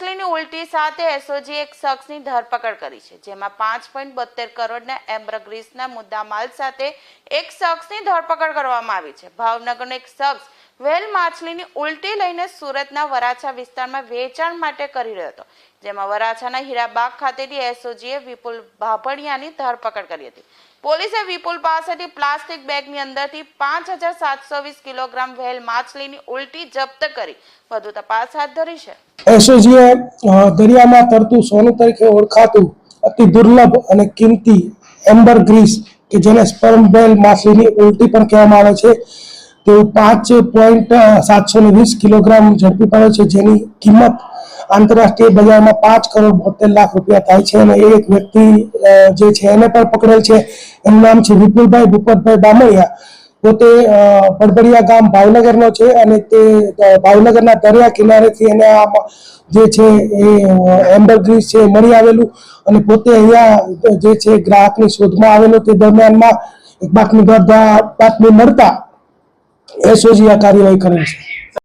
ઉલટી સાથે એસઓજી એક શખ્સની ધરપકડ કરી છે, જેમાં પાંચ પોઈન્ટ બોતેર કરોડના એમ્બ્રગ્રીસના મુદ્દામાલ સાથે એક શખ્સની ધરપકડ કરવામાં આવી છે. ભાવનગરનો એક શખ્સ વેલ માછલીની ઉલટી લઈને સુરતના વરાછા વિસ્તારમાં વેચાણ માટે કરી રહ્યો હતો, જેમાં વરાછાના હીરાબાગ ખાતેથી એસઓજીએ વિપુલ ભાભણિયાની ધરપકડ કરી હતી. પોલીસે વિપુલ પાસેથી પ્લાસ્ટિક બેગની અંદરથી પાંચ હજાર સાતસો વીસ કિલોગ્રામ વેલ માછલીની ઉલટી જપ્ત કરી. વધુ તપાસ હાથ ધરી છે. એસઓજીએ અ, દરિયામાં તરતું સોનું તરીકે ઓળખાતું અતિ દુર્લભ અને કિંમતી એમ્બર ગ્રીસ કે જેને સ્પર્મ બેલ માછલીની ઉલટી પણ કહેવામાં આવે છે. તે પાંચ પોઈન્ટ સાતસો ને વીસ કિલોગ્રામ ઝડપી પડે છે જેની કિંમત આંતરરાષ્ટ્રીય બજારમાં પાંચ કરોડ બોતેર લાખ રૂપિયા થાય છે અને એક વ્યક્તિ જે છે એને પણ પકડેલ છે. એનું નામ છે વિપુલભાઈ ભૂપતભાઈ બામણિયા. પોતે પડબડિયા ગામ ભાવનગરનો છે અને તે ભાવનગરના દરિયા કિનારેથી એને આ જે છે એ એમ્બરગ્રીઝ છે મળી આવેલું અને પોતે અહીંયા જે છે ગ્રાહકની શોધમાં આવેલું તે દરમિયાનમાં એક બાતમી બાતમી મળતા એસઓજી આ કાર્યવાહી કરેલ છે.